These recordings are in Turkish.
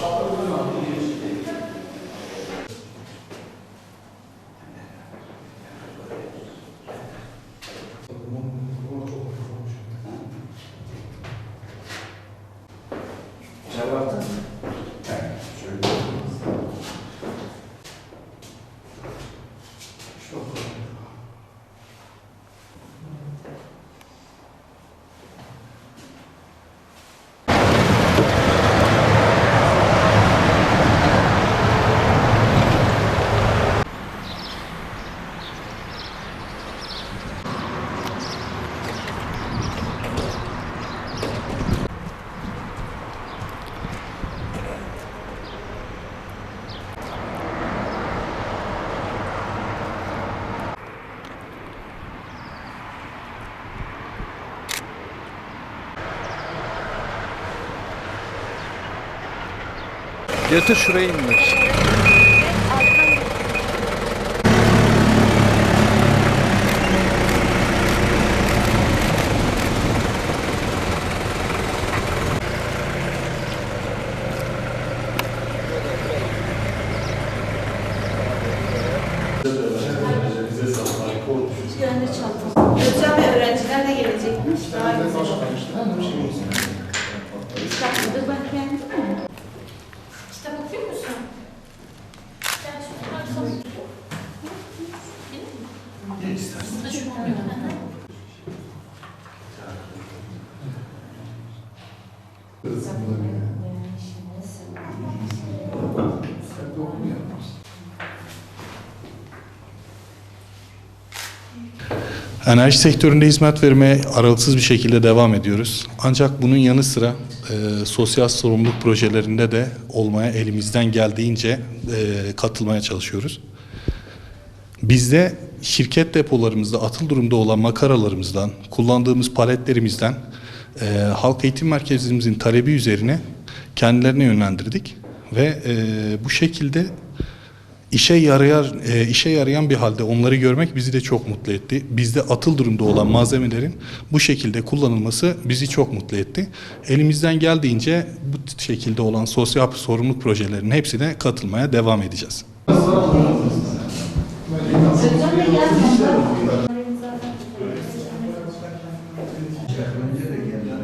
সকল Götür şuraya indir. Yani çantam. Enerji sektöründe hizmet vermeye aralıksız bir şekilde devam ediyoruz. Ancak bunun yanı sıra e, sosyal sorumluluk projelerinde de olmaya elimizden geldiğince e, katılmaya çalışıyoruz. Bizde şirket depolarımızda atıl durumda olan makaralarımızdan, kullandığımız paletlerimizden e, halk eğitim merkezimizin talebi üzerine kendilerine yönlendirdik ve e, bu şekilde işe yarayar e, işe yarayan bir halde onları görmek bizi de çok mutlu etti. Bizde atıl durumda olan malzemelerin bu şekilde kullanılması bizi çok mutlu etti. Elimizden geldiğince bu şekilde olan sosyal sorumluluk projelerinin hepsine katılmaya devam edeceğiz. Özlem de gelmedi.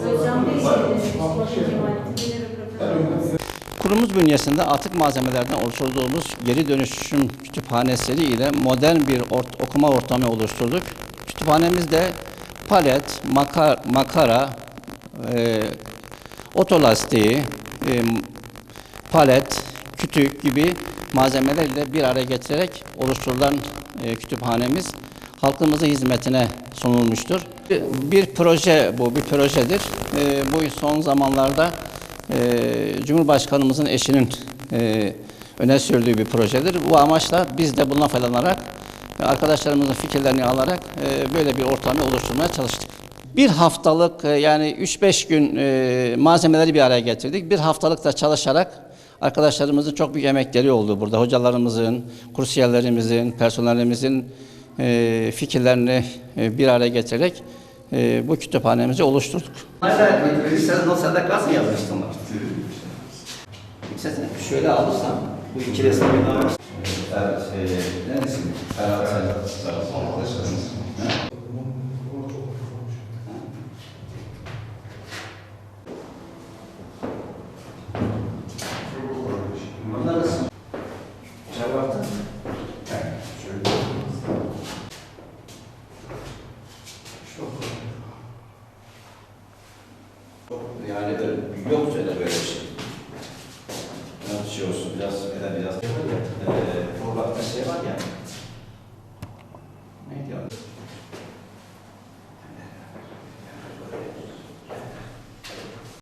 Özlem de Kemalettin röportajı. Kurumumuz bünyesinde atık malzemelerden oluşturduğumuz geri dönüşüm kütüphanesi ile modern bir ort- okuma ortamı oluşturduk. Kütüphanemizde palet, maka- makara, e, otolastiği, e, palet, kütük gibi malzemelerle bir araya getirerek oluşturulan e, kütüphanemiz halkımızın hizmetine sunulmuştur. Bir, proje bu, bir projedir. E, bu son zamanlarda e, Cumhurbaşkanımızın eşinin e, öne sürdüğü bir projedir. Bu amaçla biz de bundan faydalanarak arkadaşlarımızın fikirlerini alarak e, böyle bir ortamı oluşturmaya çalıştık. Bir haftalık e, yani 3-5 gün e, malzemeleri bir araya getirdik. Bir haftalık da çalışarak arkadaşlarımızın çok büyük emekleri oldu burada. Hocalarımızın, kursiyerlerimizin, personelimizin e, fikirlerini e, bir araya getirerek e, bu kütüphanemizi oluşturduk. Sen nosyada gaz mı yazmıştın var? Sen şöyle alırsan bu iki resmi daha Evet, şey, neresi? Ferhat Ferhat. Yani yok söyle böyle bir şey. Biraz şey olsun, biraz biraz eee formatta şey var ya.